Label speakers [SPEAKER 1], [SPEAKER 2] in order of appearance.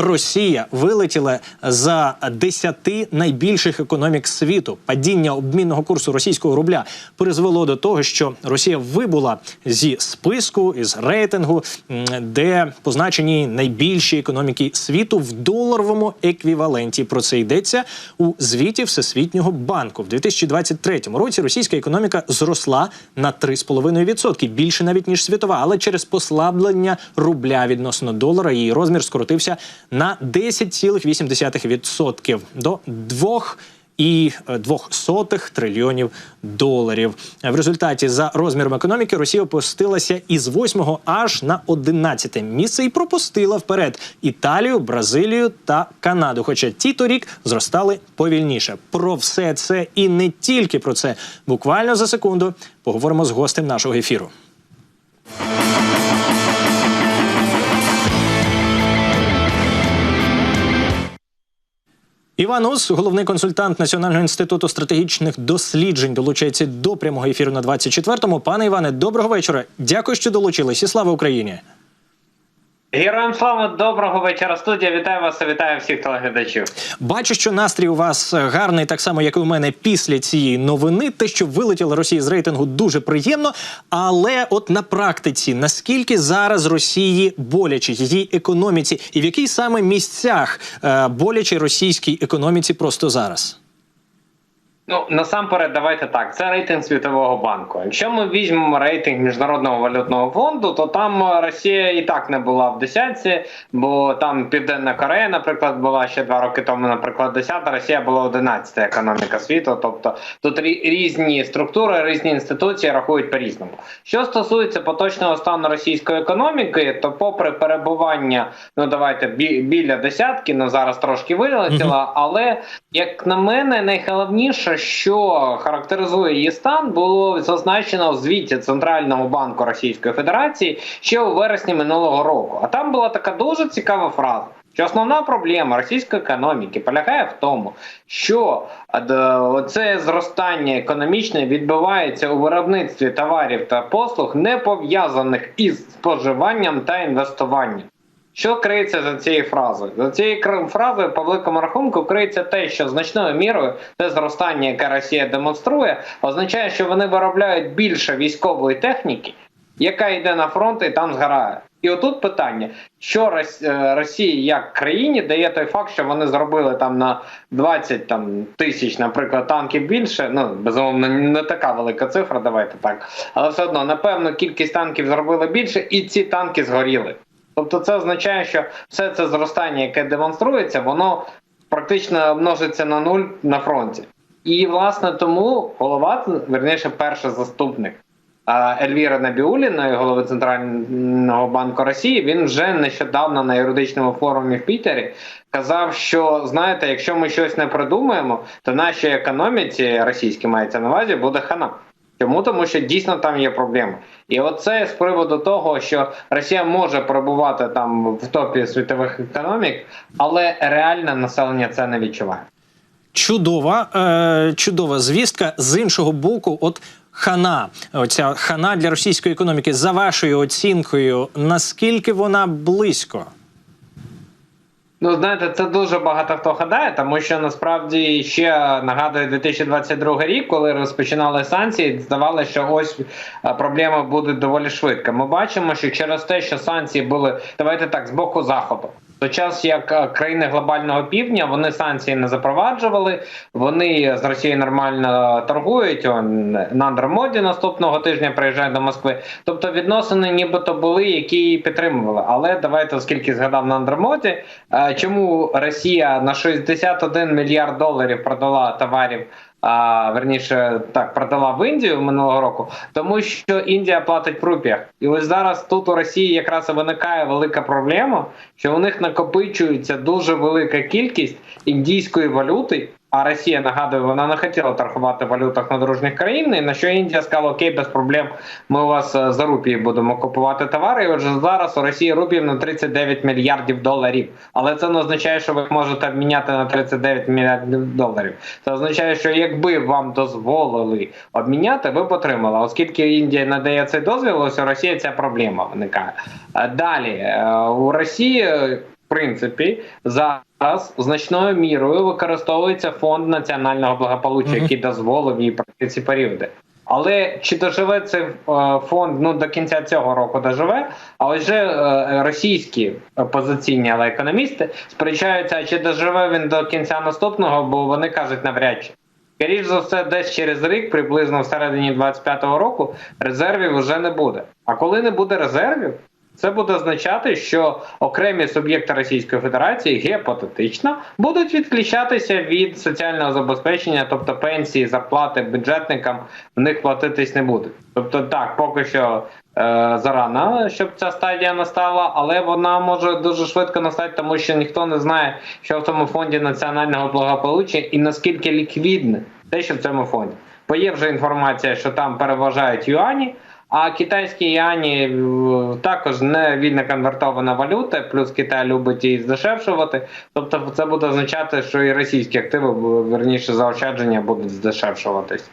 [SPEAKER 1] Росія вилетіла за 10 найбільших економік світу. Падіння обмінного курсу російського рубля призвело до того, що Росія вибула зі списку із рейтингу, де позначені найбільші економіки світу в доларовому еквіваленті. Про це йдеться у звіті Всесвітнього банку. В 2023 році російська економіка зросла на 3,5%, більше навіть ніж світова, але через послаблення рубля відносно долара її розмір скоротився на 10,8% до 2 і е, двох сотих трильйонів доларів. В результаті за розміром економіки Росія опустилася із 8 аж на 11 місце і пропустила вперед Італію, Бразилію та Канаду. Хоча ті торік зростали повільніше. Про все це і не тільки про це. Буквально за секунду поговоримо з гостем нашого ефіру. Іван Ус, головний консультант Національного інституту стратегічних досліджень, долучається до прямого ефіру на 24-му. Пане Іване, доброго вечора. Дякую, що долучились. І слава Україні.
[SPEAKER 2] Героям слава доброго вечора. Студія вітаю вас, вітаю всіх телеглядачів.
[SPEAKER 1] Бачу, що настрій у вас гарний, так само як і у мене після цієї новини. Те, що вилетіла Росія з рейтингу, дуже приємно. Але от на практиці, наскільки зараз Росії боляче її економіці, і в яких саме місцях е, боляче російській економіці просто зараз?
[SPEAKER 2] Ну насамперед, давайте так. Це рейтинг Світового банку. Якщо ми візьмемо рейтинг міжнародного валютного фонду, то там Росія і так не була в десятці, бо там Південна Корея, наприклад, була ще два роки тому, наприклад, десята. Росія була 11 економіка світу. Тобто тут різні структури, різні інституції рахують по різному. Що стосується поточного стану російської економіки, то попри перебування, ну давайте бі- біля десятки, ну зараз трошки вилетіла, але як на мене, найголовніше, що характеризує її стан, було зазначено в звіті Центрального банку Російської Федерації ще у вересні минулого року. А там була така дуже цікава фраза. Що основна проблема російської економіки полягає в тому, що е, це зростання економічне відбувається у виробництві товарів та послуг, не пов'язаних із споживанням та інвестуванням. Що криється за цією фразою? За цією фразою, по великому рахунку, криється те, що значною мірою те зростання, яке Росія демонструє, означає, що вони виробляють більше військової техніки, яка йде на фронт і там згорає. І отут питання: що е, Росії як країні дає той факт, що вони зробили там на 20 там, тисяч, наприклад, танків більше. Ну безумовно, не така велика цифра, давайте так. Але все одно, напевно, кількість танків зробили більше, і ці танки згоріли. Тобто, це означає, що все це зростання, яке демонструється, воно практично множиться на нуль на фронті. І власне тому голова, верніше, перший заступник Ельвіра Набіуліної, голови Центрального банку Росії, він вже нещодавно на юридичному форумі в Пітері казав, що знаєте, якщо ми щось не придумаємо, то нашій економіці російській мається на увазі буде хана. Чому? Тому що дійсно там є проблеми. І оце з приводу того, що Росія може перебувати там в топі світових економік, але реальне населення це не відчуває.
[SPEAKER 1] Чудова, е, чудова звістка. З іншого боку, от хана, оця хана для російської економіки, за вашою оцінкою, наскільки вона близько?
[SPEAKER 2] Ну, знаєте, це дуже багато хто гадає, тому що насправді ще нагадує 2022 рік, коли розпочинали санкції, здавалося, що ось е, проблема буде доволі швидка. Ми бачимо, що через те, що санкції були давайте так з боку заходу. То час як е, країни глобального півдня вони санкції не запроваджували, вони з Росією нормально торгують. Он Нандра Моді наступного тижня приїжджає до Москви. Тобто відносини нібито були, які її підтримували. Але давайте, оскільки згадав Нандра Моді, е, чому Росія на 61 мільярд доларів продала товарів? А верніше так продала в Індію минулого року, тому що Індія платить в рупіях. І ось зараз тут у Росії якраз виникає велика проблема, що у них накопичується дуже велика кількість індійської валюти. А Росія нагадую, вона не хотіла торгувати валютах надружних країн. І на що Індія сказала, окей, без проблем, ми у вас е, за рупії будемо купувати товари. І отже, зараз у Росії рупів на 39 мільярдів доларів. Але це не означає, що ви можете обміняти на 39 мільярдів доларів. Це означає, що якби вам дозволили обміняти, ви б отримали. Оскільки Індія надає цей дозвіл, ось у Росії ця проблема виникає. Е, Далі е, у Росії принципі, зараз значною мірою використовується фонд національного благополуччя, який дозволив їй пройти ці періоди. Але чи доживе цей е, фонд ну до кінця цього року доживе? А ось е, російські опозиційні, але економісти сперечаються, чи доживе він до кінця наступного, бо вони кажуть навряд чи. Скоріш за все, десь через рік, приблизно всередині 25-го року, резервів вже не буде. А коли не буде резервів, це буде означати, що окремі суб'єкти Російської Федерації гіпотетично будуть відключатися від соціального забезпечення, тобто пенсії, зарплати бюджетникам в них платитись не будуть. Тобто, так, поки що е, зарано, щоб ця стадія настала, але вона може дуже швидко настати, тому що ніхто не знає, що в тому фонді національного благополуччя і наскільки ліквідне те, що в цьому фонді. Бо є вже інформація, що там переважають юані. А китайські юані е, також не вільно конвертована валюта, плюс Китай любить її здешевшувати. Тобто це буде означати, що і російські активи, верніше заощадження, будуть здешевшуватись.